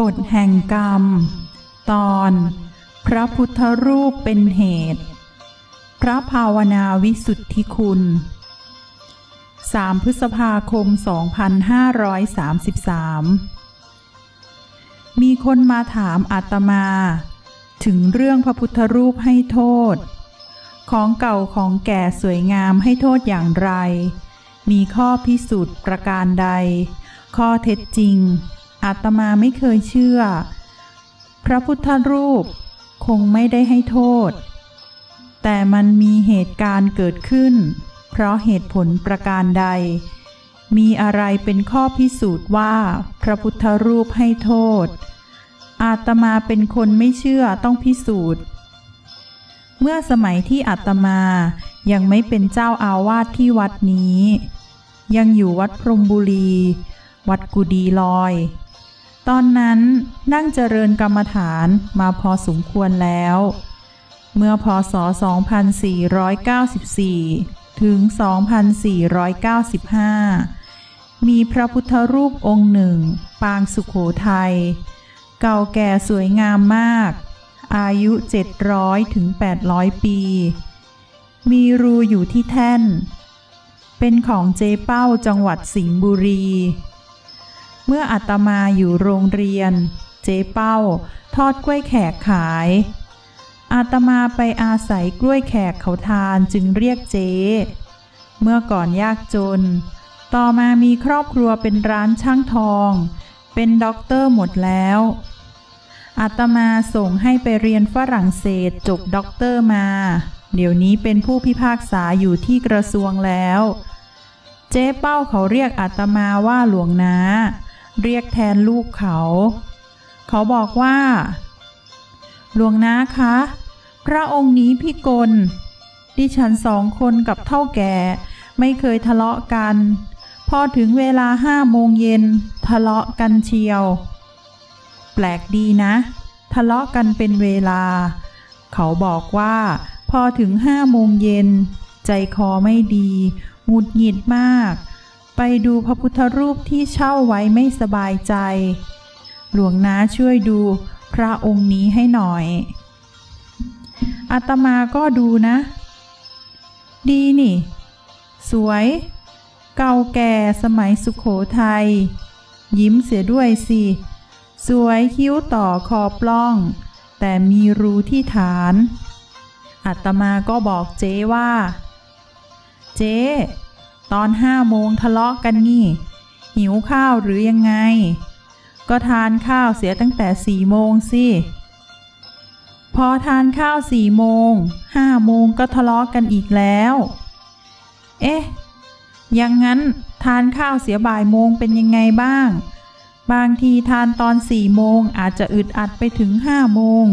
กฎแห่งกรรม ตอน พระพุทธรูปเป็นเหตุ พระภาวนาวิสุทธิคุณ 3 พฤษภาคม 2533 มีคนมาถามอาตมา ถึงเรื่องพระพุทธรูปให้โทษ ของเก่าของแก่สวยงามให้โทษอย่างไร มีข้อพิสูจน์ประการใด ข้อเท็จจริง อาตมาไม่เคยเชื่อ พระพุทธรูปคงไม่ได้ให้โทษ แต่มันมีเหตุการณ์เกิดขึ้น เพราะเหตุผลประการใด มีอะไรเป็นข้อพิสูจน์ว่า พระพุทธรูปให้โทษ อาตมาเป็นคนไม่เชื่อต้องพิสูจน์เมื่อสมัยที่อาตมายังไม่เป็นเจ้าอาวาสที่วัดนี้ ยังอยู่วัดพรมบุรี วัดกุดีลอย ตอนนั้นนั่งเจริญกรรมฐานมาพอสมควรแล้ว เมื่อพศ 2494 ถึง 2495 มีพระพุทธรูปองค์หนึ่ง ปางสุขโขทัย เก่าแก่สวยงามมาก อายุ 700 ถึง 800 ปี มีรูอยู่ที่แท่น เป็นของเจ๊เป้าจังหวัดสิงห์บุรี เมื่ออาตมาอยู่โรงเรียน เจ๊เป้า ทอดกล้วยแขกขาย อาตมาไปอาศัยกล้วยแขกเขาทานจึงเรียกเจ๊เมื่อก่อนยากจน ต่อมามีครอบครัวเป็นร้านช่างทอง เป็นด็อกเตอร์หมดแล้วอาตมาส่งให้ไปเรียนฝรั่งเศสจบด็อกเตอร์มา เดี๋ยวนี้เป็นผู้พิพากษาอยู่ที่กระทรวงแล้ว เจ๊เป้าเขาเรียกอาตมาว่าหลวงนาเรียกแทนลูกเขา เขาบอกว่า หลวงนาคะ พระองค์นี้พี่กล ดิฉันสองคนกับเท่าแก่ ไม่เคยทะเลาะกัน พอถึงเวลาห้าโมงเย็นทะเลาะกันเชียว แปลกดีนะ ทะเลาะกันเป็นเวลา เขาบอกว่า พอถึงห้าโมงเย็น ใจคอไม่ดีหงุดหงิดมาก ไปดูพระพุทธรูปที่เช่าไว้ไม่สบายใจ หลวงนาช่วยดูพระองค์นี้ให้หน่อยอาตมาก็ดูนะ ดีนี่ สวย เก่าแก่สมัยสุขโขทัยยิ้มเสียด้วยสิ สวยคิ้วต่อคอปล้อง แต่มีรูที่ฐาน อาตมาก็บอกเจ๊ว่า เจ๊ตอนห้าโมงทะเลาะกันนี่ หิวข้าวหรือยังไง ก็ทานข้าวเสียตั้งแต่สี่โมงสิ พอทานข้าวสี่โมงห้าโมงก็ทะเลาะกันอีกแล้ว เอ๊ะย่างนั้นทานข้าวเสียบ่ายโมงเป็นยังไงบ้าง บางทีทานตอนสี่โมงอาจจะอึดอัดไปถึงห้าโมง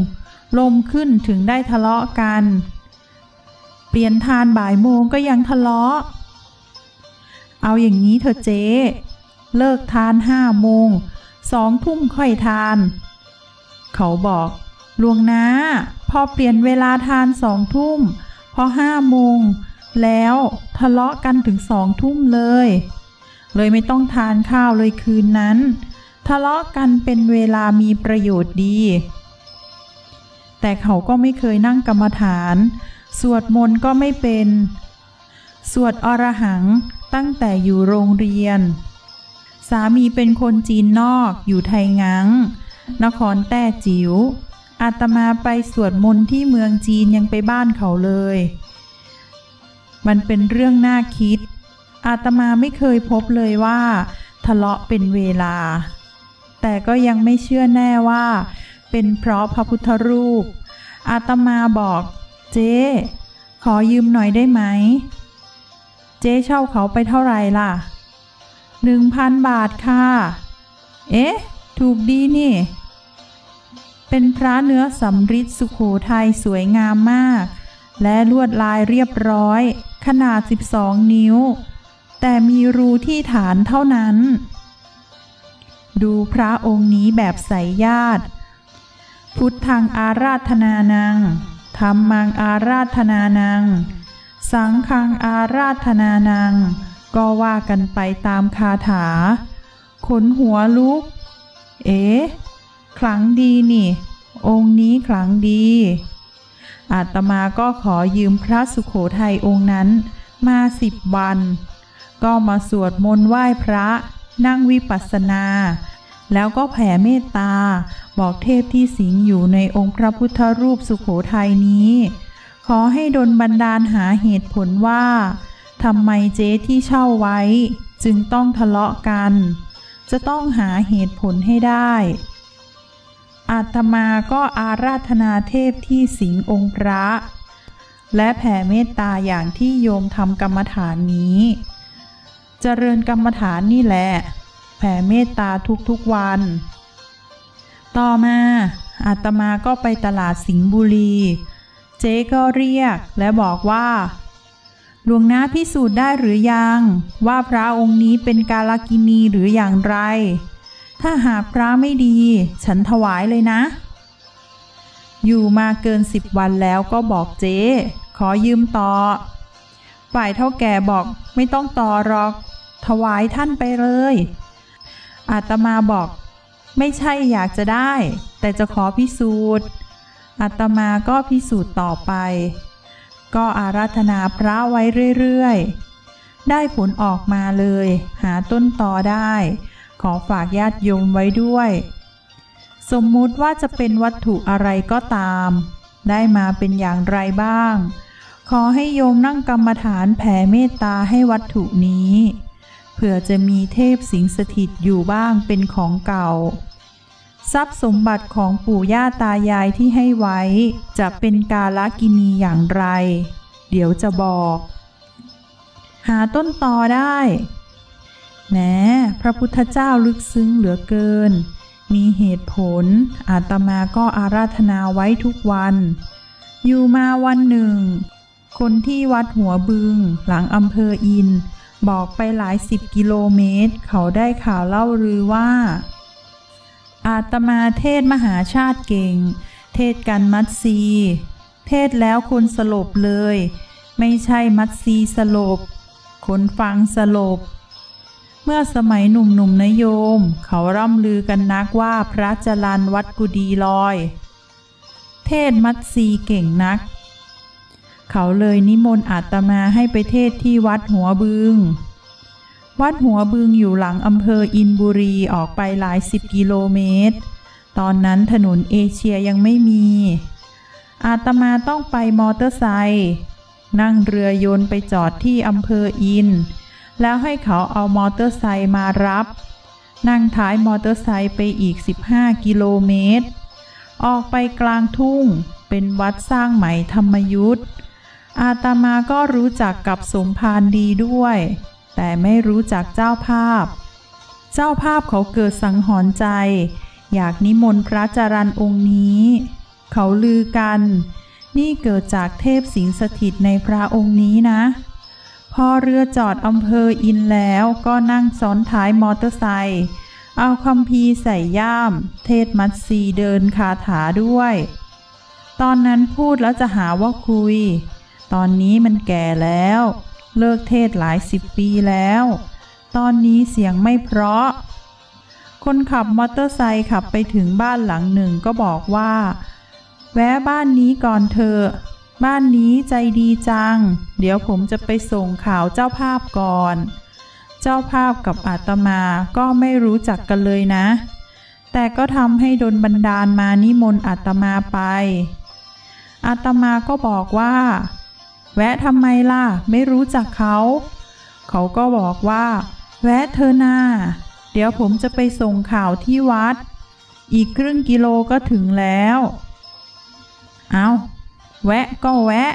ลมขึ้นถึงได้ทะเลาะกัน เปลี่ยนทานบ่ายโมงก็ยังทะเลาะ เอาอย่างนี้เถอะเจ๊ เลิกทานห้าโมงสองทุ่มค่อยทาน เขาบอกลวงนะพอเปลี่ยนเวลาทานสองทุ่มพอห้าโมงแล้วทะเลาะกันถึงสองทุ่มเลย เลยไม่ต้องทานข้าวเลยคืนนั้น ทะเลาะกันเป็นเวลามีประโยชน์ดี แต่เขาก็ไม่เคยนั่งกรรมฐาน สวดมนต์ก็ไม่เป็น สวดอรหังตั้งแต่อยู่โรงเรียน สามีเป็นคนจีนนอกอยู่ไทยงังนครแต้จิ๋วอาตมาไปสวดมนต์ที่เมืองจีนยังไปบ้านเขาเลย มันเป็นเรื่องน่าคิด อาตมาไม่เคยพบเลยว่า ทะเลาะเป็นเวลา แต่ก็ยังไม่เชื่อแน่ว่า เป็นเพราะพระพุทธรูป อาตมาบอก เจ๊ขอยืมหน่อยได้ไหม เจ๊เช่าเขาไปเท่าไหร่ล่ะหนึ่งพันบาทค่ะ เอ๊ะ ถูกดีนี่ เป็นพระเนื้อสำริดสุขโขทัยสวยงามมาก และลวดลายเรียบร้อย ขนาด 12 นิ้ว แต่มีรูที่ฐานเท่านั้น ดูพระองค์นี้แบบใสญาติ พุทธังอาราธนานังธรรมังอาราธนานัง สังฆังอาราธนานัง ก็ว่ากันไปตามคาถา ขนหัวลุก เอ๋ขลังดีนี่ องค์นี้ขลังดี อาตมาก็ขอยืมพระสุโขทัยองค์นั้นมาสิบวัน ก็มาสวดมนต์ไหว้พระนั่งวิปัสสนา แล้วก็แผ่เมตตา บอกเทพที่สิงอยู่ในองค์พระพุทธรูปสุโขทัยนี้ ขอให้ดลบันดาลหาเหตุผลว่าทำไมเจ๊ที่เช่าไว้ จึงต้องทะเลาะกัน จะต้องหาเหตุผลให้ได้ อาตมาก็อาราธนาเทพที่สิงองค์พระ และแผ่เมตตาอย่างที่โยมทำกรรมฐานนี้เจริญกรรมฐานนี่แหละ แผ่เมตตาทุกๆวัน ต่อมาอาตมาก็ไปตลาดสิงห์บุรี เจ๊ก็เรียกและบอกว่าหลวงนาพิสูจน์ได้หรือยัง ว่าพระองค์นี้เป็นกาลกินีหรืออย่างไร ถ้าหากพระไม่ดี ฉันถวายเลยนะ อยู่มาเกินสิบวันแล้วก็บอกเจ๊ขอยืมต่อ ฝ่ายเท่าแก่บอกไม่ต้องต่อหรอก ถวายท่านไปเลย อาตมาบอก ไม่ใช่อยากจะได้ แต่จะขอพิสูจน์อาตมาก็พิสูจน์ต่อไป ก็อาราธนาพระไว้เรื่อยๆ ได้ผลออกมาเลย หาต้นตอได้ ขอฝากญาติโยมไว้ด้วย สมมุติว่าจะเป็นวัตถุอะไรก็ตาม ได้มาเป็นอย่างไรบ้าง ขอให้โยมนั่งกรรมฐานแผ่เมตตาให้วัตถุนี้ เผื่อจะมีเทพสิงสถิตอยู่บ้างเป็นของเก่า ทรัพย์สมบัติของปู่ย่าตายายที่ให้ไว้ จะเป็นกาลกินีอย่างไร เดี๋ยวจะบอก หาต้นตอได้แหมพระพุทธเจ้าลึกซึ้งเหลือเกิน มีเหตุผล อาตมาก็อาราธนาไว้ทุกวัน อยู่มาวันหนึ่ง คนที่วัดหัวบึงหลังอำเภออิน บอกไปหลายสิบกิโลเมตร เขาได้ข่าวเล่าลือว่า อาตมาเทศมหาชาติเก่ง เทศกันมัดซี เทศแล้วคนสลบเลย ไม่ใช่มัดซีสลบ คนฟังสลบ เมื่อสมัยหนุ่มๆนโยม เขาร่ำลือกันนักว่าพระจรันวัดกุดีลอย เทศมัดซีเก่งนัก เขาเลยนิมนต์อาตมาให้ไปเทศที่วัดหัวบึง วัดหัวบึงอยู่หลังอำเภออินบุรีออกไปหลายสิบกิโลเมตร ตอนนั้นถนนเอเชียยังไม่มี อาตมาต้องไปมอเตอร์ไซค์นั่งเรือยนต์ไปจอดที่อำเภออิน แล้วให้เขาเอามอเตอร์ไซค์มารับ นั่งท้ายมอเตอร์ไซค์ไปอีก 15 กิโลเมตร ออกไปกลางทุ่ง เป็นวัดสร้างใหม่ธรรมยุทธ์ อาตมาก็รู้จักกับสมภารดีด้วย แต่ไม่รู้จักเจ้าภาพ เจ้าภาพเขาเกิดสังหรณ์ใจ อยากนิมนต์พระจรันองค์นี้ เขาลือกัน นี่เกิดจากเทพสิงสถิตในพระองค์นี้นะ พอเรือจอดอำเภออินแล้วก็นั่งซ้อนท้ายมอเตอร์ไซค์เอาคำพีร์ใส่ย่าม เทศมัดซีเดินคาถาด้วย ตอนนั้นพูดแล้วจะหาว่าคุย ตอนนี้มันแก่แล้ว เลิกเทศหลายสิบปีแล้ว ตอนนี้เสียงไม่เพราะ คนขับมอเตอร์ไซค์ขับไปถึงบ้านหลังหนึ่งก็บอกว่า แวะบ้านนี้ก่อนเถอะ บ้านนี้ใจดีจัง เดี๋ยวผมจะไปส่งข่าวเจ้าภาพก่อน เจ้าภาพกับอาตมาก็ไม่รู้จักกันเลยนะ แต่ก็ทำให้ดนบันดาลมานิมนต์อาตมาไปอาตมาก็บอกว่า แวะทำไมล่ะ ไม่รู้จักเขา เขาก็บอกว่า แวะเธอนาเดี๋ยวผมจะไปส่งข่าวที่วัด อีกครึ่งกิโลก็ถึงแล้ว เอาแวะก็แวะ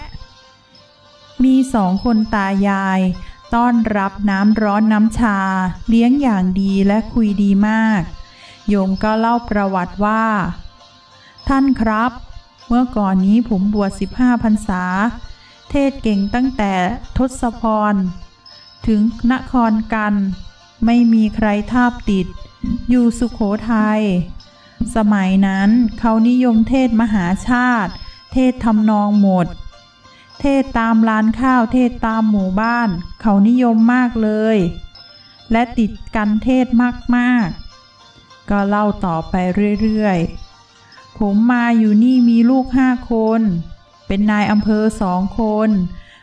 มีสองคนตายาย ต้อนรับน้ำร้อนน้ำชา เลี้ยงอย่างดีและคุยดีมาก โยมก็เล่าประวัติว่า ท่านครับ เมื่อก่อนนี้ผมบวช15พรรษา เทศเก่งตั้งแต่ทศพร ถึงนครกัน ไม่มีใครทาบติด อยู่สุขโขทยัย สมัยนั้นเขานิยมเทศมหาชาติ เทศทำนองหมด เทศตามร้านข้าวเทศตามหมู่บ้าน เขานิยมมากเลย และติดกันเทศมากๆ ก็เล่าต่อไปเรื่อยๆ ผมมาอยู่นี่มีลูกห้าคน เป็นนายอำเภอสองคน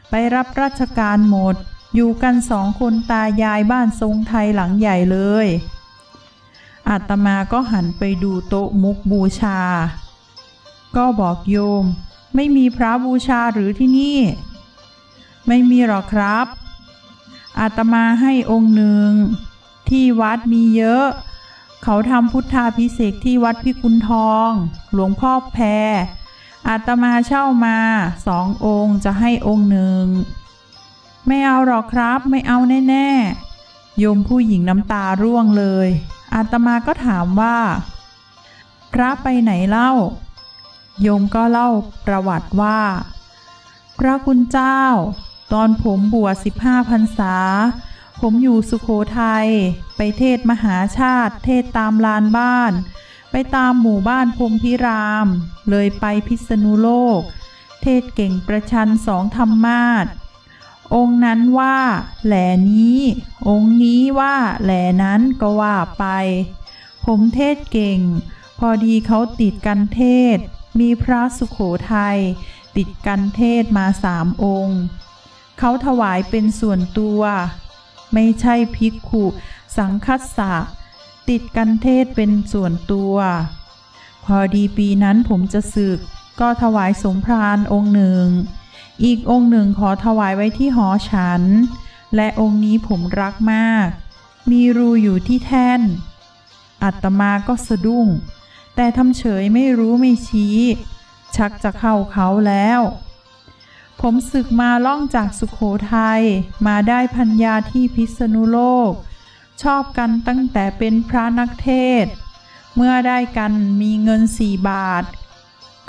ไปรับราชการหมด อยู่กันสองคนตายายบ้านทรงไทยหลังใหญ่เลย อาตมาก็หันไปดูโต๊ะมุกบูชา ก็บอกโยม ไม่มีพระบูชาหรือที่นี่ ไม่มีหรอกครับ อาตมาให้องค์หนึ่ง ที่วัดมีเยอะเขาทำพุทธาพิเศษที่วัดพิกุลทอง หลวงพ่อแพร อาตมาเช่ามาสององค์จะให้องค์หนึ่ง ไม่เอาหรอกครับไม่เอาแน่ๆโยมผู้หญิงน้ำตาร่วงเลย อาตมาก็ถามว่า พระไปไหนเล่า โยมก็เล่าประวัติว่า พระคุณเจ้า ตอนผมบวชสิบห้าพรรษา ผมอยู่สุขโขทัยไปเทศมหาชาติ เทศตามลานบ้าน ตามหมู่บ้านพมพิราม เลยไปพิษณุโลก เทศเก่งประชันสองธรรมาสองค์นั้นว่า แหล่นี้ องค์นี้ว่า แหล่นั้นก็ว่าไป ผมเทศเก่ง พอดีเขาติดกันเทศ มีพระสุขโขทัยติดกันเทศมาสามองค์ เขาถวายเป็นส่วนตัว ไม่ใช่ภิกขุ สังคัสสะ ติดกันเทศเป็นส่วนตัว พอดีปีนั้นผมจะศึก ก็ถวายสมภารองค์หนึ่ง อีกองค์หนึ่งขอถวายไว้ที่หอฉัน และองค์นี้ผมรักมาก มีรูอยู่ที่แท่น อัตมาก็สะดุ้ง แต่ทำเฉยไม่รู้ไม่ชี้ ชักจะเข้าเขาแล้วผมศึกมาล่องจากสุขโขทัยมาได้พัญญาที่พิษณุโลก ชอบกันตั้งแต่เป็นพระนักเทศ เมื่อได้กันมีเงินสี่บาท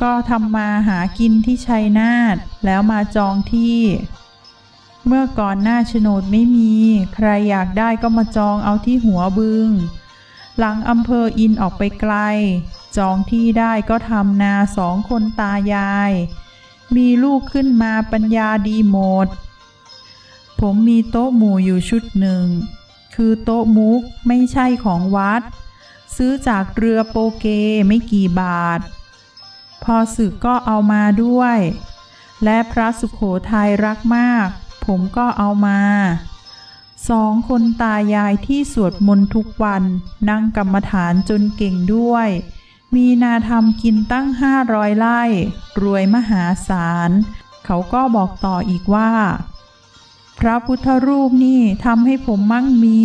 ก็ทำมาหากินที่ชัยนาทแล้วมาจองที่ เมื่อก่อนหน้าโฉนดไม่มี ใครอยากได้ก็มาจองเอาที่หัวบึง หลังอำเภออินออกไปไกล จองที่ได้ก็ทำนาสองคนตายาย มีลูกขึ้นมาปัญญาดีหมด ผมมีโต๊ะหมู่อยู่ชุดหนึ่ง คือโต๊ะมุกไม่ใช่ของวัด ซื้อจากเรือโปเกไม่กี่บาท พอสึกก็เอามาด้วย และพระสุขโขทัยรักมาก ผมก็เอามาสองคนตายายที่สวดมนต์ทุกวันนั่งกรรมฐานจนเก่งด้วย มีนาทำกินตั้งห้าร้อยไร่ รวยมหาศาล เขาก็บอกต่ออีกว่า พระพุทธรูปนี่ทำให้ผมมั่งมี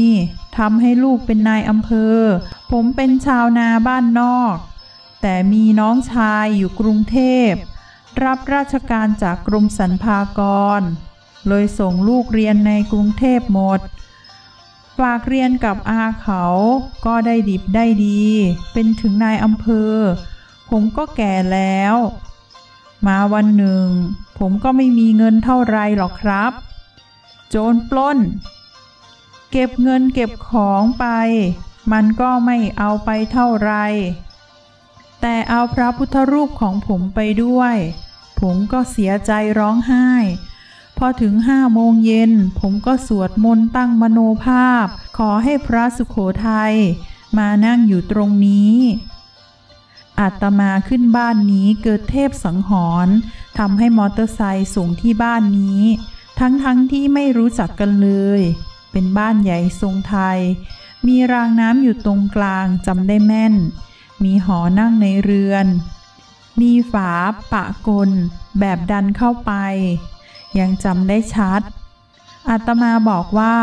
ทำให้ลูกเป็นนายอำเภอ ผมเป็นชาวนาบ้านนอก แต่มีน้องชายอยู่กรุงเทพ รับราชการจากกรมสรรพากร เลยส่งลูกเรียนในกรุงเทพหมด ฝากเรียนกับอาเขาก็ได้ดิบได้ดี เป็นถึงนายอำเภอ ผมก็แก่แล้ว มาวันหนึ่ง ผมก็ไม่มีเงินเท่าไรหรอกครับ โจรปล้น เก็บเงินเก็บของไป มันก็ไม่เอาไปเท่าไร แต่เอาพระพุทธรูปของผมไปด้วย ผมก็เสียใจร้องไห้ พอถึงห้าโมงเย็น ผมก็สวดมนต์ตั้งมโนภาพ ขอให้พระสุขโขทัยมานั่งอยู่ตรงนี้อาตมาขึ้นบ้านนี้เกิดเทพสังหรณ์ทำให้มอเตอร์ไซค์ส่งที่บ้านนี้ ทั้งๆทที่ไม่รู้จักกันเลย เป็นบ้านใหญ่ทรงไทย มีรางน้ำอยู่ตรงกลางจำได้แม่น มีหอนั่งในเรือน มีฝาปะกล แบบดันเข้าไป ยังจำได้ชัด อาตมาบอกว่า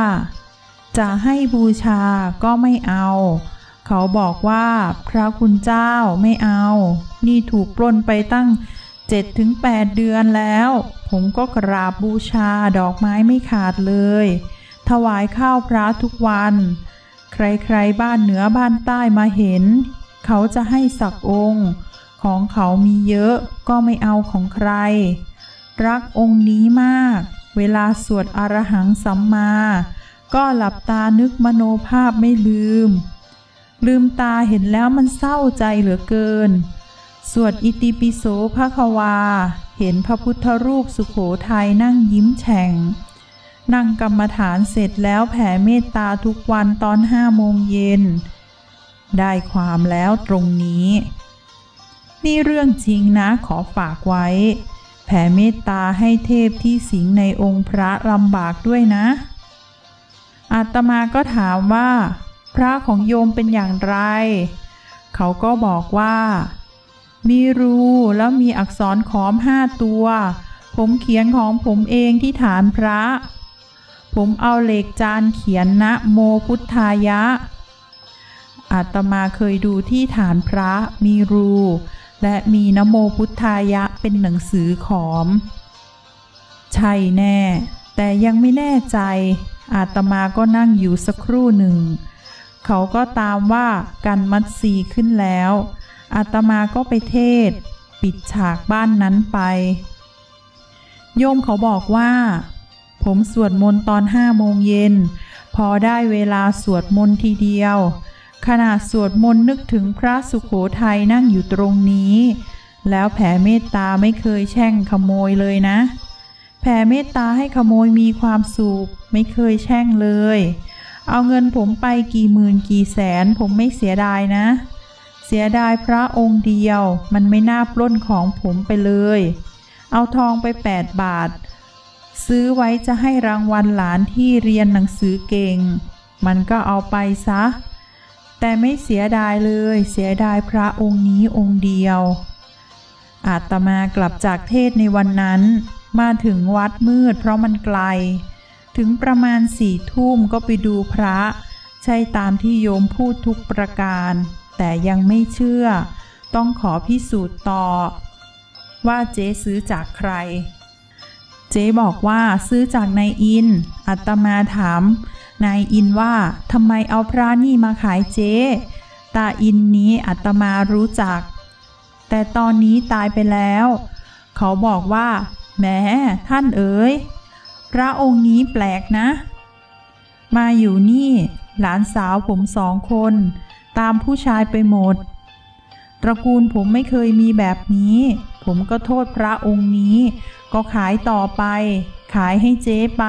จะให้บูชาก็ไม่เอา เขาบอกว่าพระคุณเจ้าไม่เอา นี่ถูกปล้นไปตั้ง เจ็ดถึงแปดเดือนแล้ว ผมก็กราบบูชาดอกไม้ไม่ขาดเลย ถวายข้าวพระทุกวัน ใครๆบ้านเหนือบ้านใต้มาเห็น เขาจะให้สักองค์ ของเขามีเยอะก็ไม่เอาของใคร รักองค์นี้มาก เวลาสวดอรหังสัมมา ก็หลับตานึกมโนภาพไม่ลืม ลืมตาเห็นแล้วมันเศร้าใจเหลือเกิน สวดอิติปิโสภควา เห็นพระพุทธรูปสุขโขทัยนั่งยิ้มแฉ่ง นั่งกรรมฐานเสร็จแล้วแผ่เมตตาทุกวันตอนห้าโมงเย็น ได้ความแล้วตรงนี้ นี่เรื่องจริงนะขอฝากไว้ แผ่เมตตาให้เทพที่สิงในองค์พระลำบากด้วยนะ อาตมาก็ถามว่า พระของโยมเป็นอย่างไร เขาก็บอกว่า มีรูแล้วมีอักษรขอมห้าตัว ผมเขียนของผมเองที่ฐานพระ ผมเอาเหล็กจานเขียนนะโมพุทธายะ อาตมาเคยดูที่ฐานพระมีรู และมีนะโมพุทธายะเป็นหนังสือขอม ใช่แน่ แต่ยังไม่แน่ใจ อาตมาก็นั่งอยู่สักครู่หนึ่ง เขาก็ตามว่ากันมัดซีขึ้นแล้ว อาตมาก็ไปเทศ ปิดฉากบ้านนั้นไป โยมเขาบอกว่า ผมสวดมนต์ตอนห้าโมงเย็น พอได้เวลาสวดมนต์ทีเดียว ขณะสวดมนต์นึกถึงพระสุขโขทัยนั่งอยู่ตรงนี้ แล้วแผ่เมตตาไม่เคยแช่งขโมยเลยนะ แผ่เมตตาให้ขโมยมีความสุขไม่เคยแช่งเลย เอาเงินผมไปกี่หมื่นกี่แสนผมไม่เสียดายนะ สียดายพระองค์เดียว มันไม่น่าปล้นของผมไปเลย เอาทองไป 8 บาท ซื้อไว้จะให้รางวัลหลานที่เรียนหนังสือเก่ง มันก็เอาไปซะ แต่ไม่เสียดายเลย เสียดายพระองค์นี้องค์เดียว อาตมากลับจากเทศในวันนั้น มาถึงวัดมืดเพราะมันไกล ถึงประมาณสี่ทุ่มก็ไปดูพระ ใช่ตามที่โยมพูดทุกประการ แต่ยังไม่เชื่อ ต้องขอพิสูจน์ต่อ ว่าเจ๊ซื้อจากใคร เจ๊บอกว่าซื้อจากนายอิน อัตมาถามนายอินว่าทำไมเอาพระนี่มาขายเจ๊ ตาอินนี้อัตมารู้จัก แต่ตอนนี้ตายไปแล้ว เขาบอกว่าแหมท่านเอ๋ยพระองค์นี้แปลกนะ มาอยู่นี่ หลานสาวผมสองคน ตามผู้ชายไปหมด ตระกูลผมไม่เคยมีแบบนี้ ผมก็โทษพระองค์นี้ ก็ขายต่อไป ขายให้เจ๊ไป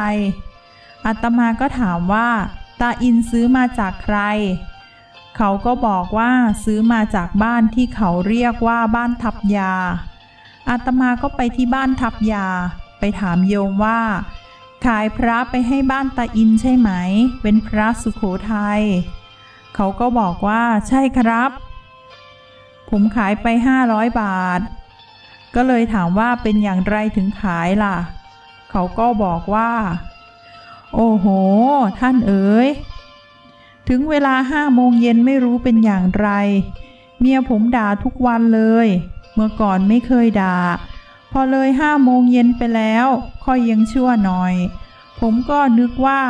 อาตมาก็ถามว่า ตาอินซื้อมาจากใคร เขาก็บอกว่าซื้อมาจากบ้านที่เขาเรียกว่าบ้านทับยา อาตมาก็ไปที่บ้านทับยา ไปถามโยมว่าขายพระไปให้บ้านตาอินใช่ไหม เป็นพระสุขโขทัย เขาก็บอกว่าใช่ครับ ผมขายไปห้าร้อยบาท ก็เลยถามว่าเป็นอย่างไรถึงขายล่ะ เขาก็บอกว่า โอ้โห ท่านเอ๋ย ถึงเวลาห้าโมงเย็นไม่รู้เป็นอย่างไร เมียผมด่าทุกวันเลย เมื่อก่อนไม่เคยด่า พอเลยห้าโมงเย็นไปแล้ว ค่อยยังชั่วหน่อย ผมก็นึกว่า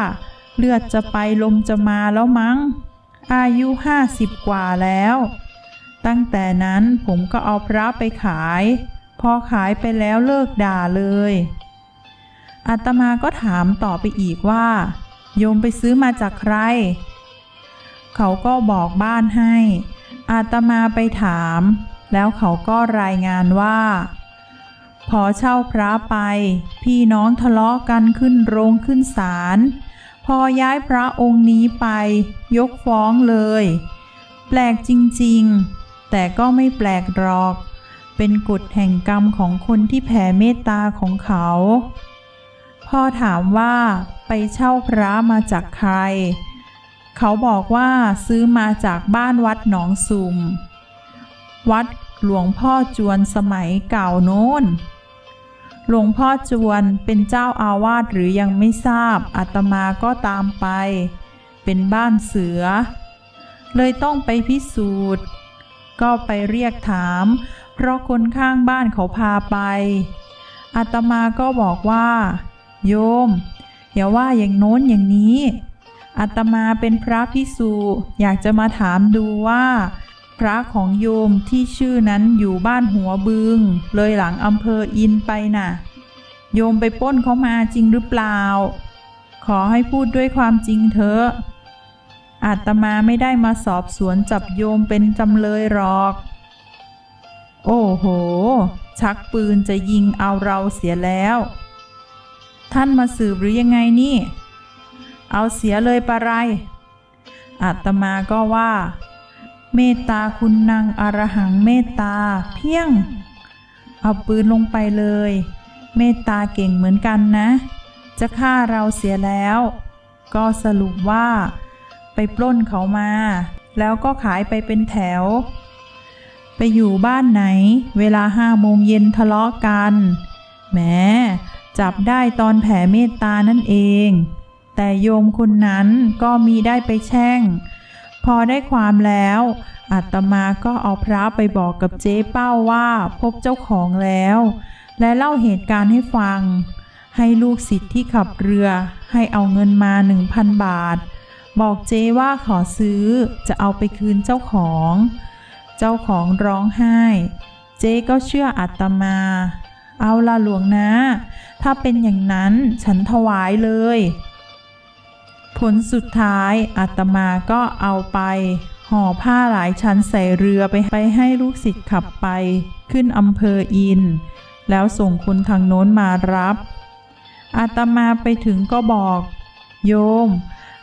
เลือดจะไปลมจะมาแล้วมั้ง อายุห้าสิบกว่าแล้ว ตั้งแต่นั้นผมก็เอาพระไปขาย พอขายไปแล้วเลิกด่าเลยอาตมาก็ถามต่อไปอีกว่า โยมไปซื้อมาจากใคร เขาก็บอกบ้านให้ อาตมาไปถาม แล้วเขาก็รายงานว่า พอเช่าพระไป พี่น้องทะเลาะกันขึ้นโรงขึ้นศาล พอย้ายพระองค์นี้ไป ยกฟ้องเลย แปลกจริงๆ แต่ก็ไม่แปลกหรอก เป็นกฎแห่งกรรมของคนที่แผ่เมตตาของเขา พ่อถามว่าไปเช่าพระมาจากใคร เขาบอกว่าซื้อมาจากบ้านวัดหนองซุม วัดหลวงพ่อจวนสมัยเก่าโน้น หลวงพ่อจวนเป็นเจ้าอาวาสหรือยังไม่ทราบอาตมาก็ตามไป เป็นบ้านเสือ เลยต้องไปพิสูจน์ ก็ไปเรียกถาม เพราะคนข้างบ้านเขาพาไปอาตมาก็บอกว่า โยม อย่าว่าอย่างโน้นอย่างนี้อาตมาเป็นพระพิสุอยากจะมาถามดูว่า พระของโยมที่ชื่อนั้นอยู่บ้านหัวบึง เลยหลังอำเภออินไปน่ะ โยมไปป้นเขามาจริงหรือเปล่า ขอให้พูดด้วยความจริงเถอะอาตมาไม่ได้มาสอบสวนจับโยมเป็นจำเลยหรอก โอ้โห ชักปืนจะยิงเอาเราเสียแล้ว ท่านมาสืบหรือยังไงนี่ เอาเสียเลยปะไรอาตมาก็ว่า เมตตาคุณนางอรหังเมตตาเพียง เอาปืนลงไปเลย เมตตาเก่งเหมือนกันนะ จะฆ่าเราเสียแล้ว ก็สรุปว่า ไปปล้นเขามา แล้วก็ขายไปเป็นแถว ไปอยู่บ้านไหน เวลาห้าโมงเย็นทะเลาะกันแหมจับได้ตอนแผ่เมตตานั่นเอง แต่โยมคนนั้นก็มีได้ไปแช่ง พอได้ความแล้ว อาตมาก็เอาพระไปบอกกับเจ๊เป้าว่าพบเจ้าของแล้ว และเล่าเหตุการณ์ให้ฟัง ให้ลูกศิษย์ที่ขับเรือ ให้เอาเงินมาหนึ่งพันบาท บอกเจ๊ว่าขอซื้อจะเอาไปคืนเจ้าของ เจ้าของร้องไห้ เจ๊ก็เชื่ออาตมา เอาละหลวงนะ ถ้าเป็นอย่างนั้นฉันถวายเลย ผลสุดท้ายอาตมาก็เอาไป ห่อผ้าหลายชั้นใส่เรือไปไปให้ลูกศิษย์ขับไป ขึ้นอำเภออิน แล้วส่งคนทางโน้นมารับ อาตมาไปถึงก็บอก โยม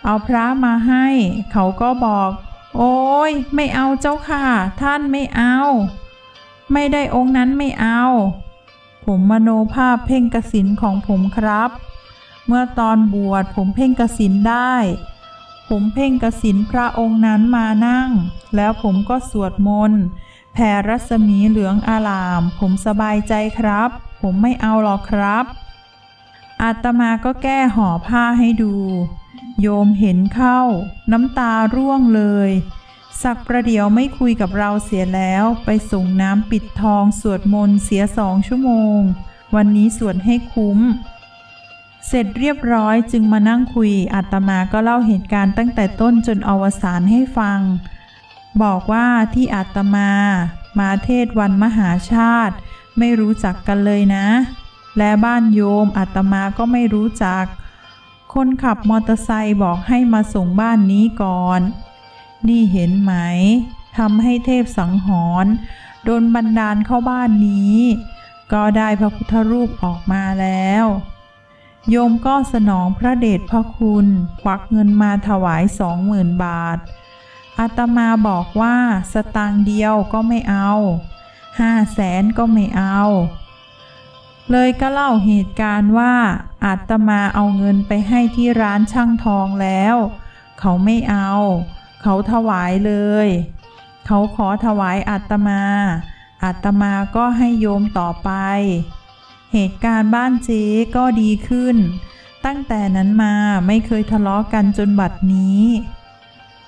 เอาพระมาให้ เขาก็บอก โอ้ยไม่เอาเจ้าค่ะ ท่านไม่เอา ไม่ได้องค์นั้นไม่เอา ผมมโนภาพเพ่งกสินของผมครับ เมื่อตอนบวชผมเพ่งกสินได้ ผมเพ่งกสินพระองค์นั้นมานั่ง แล้วผมก็สวดมนต์แผ่รัศมีเหลืองอาราม ผมสบายใจครับ ผมไม่เอาหรอกครับ อาตมาก็แก้ห่อผ้าให้ดู โยมเห็นเข้า น้ำตาร่วงเลย สักประเดี๋ยวไม่คุยกับเราเสียแล้ว ไปส่งน้ำปิดทองสวดมนต์เสียสองชั่วโมง วันนี้สวดให้คุ้ม เสร็จเรียบร้อยจึงมานั่งคุยอาตมาก็เล่าเหตุการณ์ตั้งแต่ต้นจนอวสานให้ฟัง บอกว่าที่อาตมา มาเทศวันมหาชาติ ไม่รู้จักกันเลยนะ และบ้านโยมอาตมาก็ไม่รู้จัก คนขับมอเตอร์ไซค์บอกให้มาส่งบ้านนี้ก่อน นี่เห็นไหมทำให้เทพสังหรณ์โดนบันดาลเข้าบ้านนี้ ก็ได้พระพุทธรูปออกมาแล้ว โยมก็สนองพระเดชพระคุณ ควักเงินมาถวายสองหมื่นบาท อาตมาบอกว่าสตางค์เดียวก็ไม่เอาห้าแสนก็ไม่เอา เลยก็เล่าเหตุการณ์ว่า อาตมาเอาเงินไปให้ที่ร้านช่างทองแล้ว เขาไม่เอา เขาถวายเลย เขาขอถวายอาตมา อาตมาก็ให้โยมต่อไป เหตุการณ์บ้านเจ๊ก็ดีขึ้น ตั้งแต่นั้นมาไม่เคยทะเลาะกันจนบัดนี้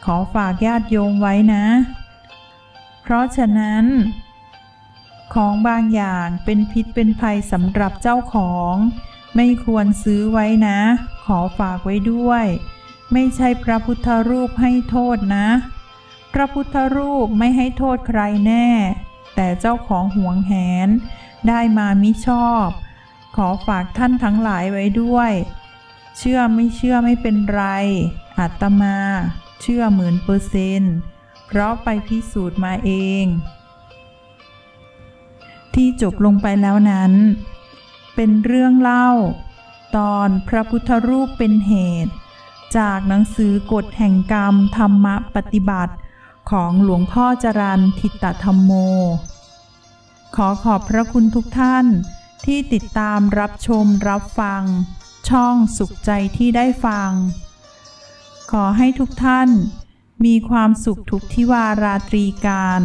ขอฝากญาติโยมไว้นะ เพราะฉะนั้น ของบางอย่างเป็นพิษเป็นภัยสำหรับเจ้าของ ไม่ควรซื้อไว้นะ ขอฝากไว้ด้วย ไม่ใช่พระพุทธรูปให้โทษนะ พระพุทธรูปไม่ให้โทษใครแน่ แต่เจ้าของห่วงแหน ได้มามิชอบ ขอฝากท่านทั้งหลายไว้ด้วย เชื่อไม่เชื่อไม่เป็นไรอาตมา เชื่อหมื่นเปอร์เซนต์เพราะไปพิสูจน์มาเอง ที่จบลงไปแล้วนั้น เป็นเรื่องเล่า ตอนพระพุทธรูปเป็นเหตุ จากหนังสือกฎแห่งกรรมธรรมะปฏิบัติ ของหลวงพ่อจรันทิตตธรรมโม ขอขอบพระคุณทุกท่านที่ติดตามรับชมรับฟัง ช่องสุขใจที่ได้ฟัง ขอให้ทุกท่านมีความสุขทุกทิวาราตรีการ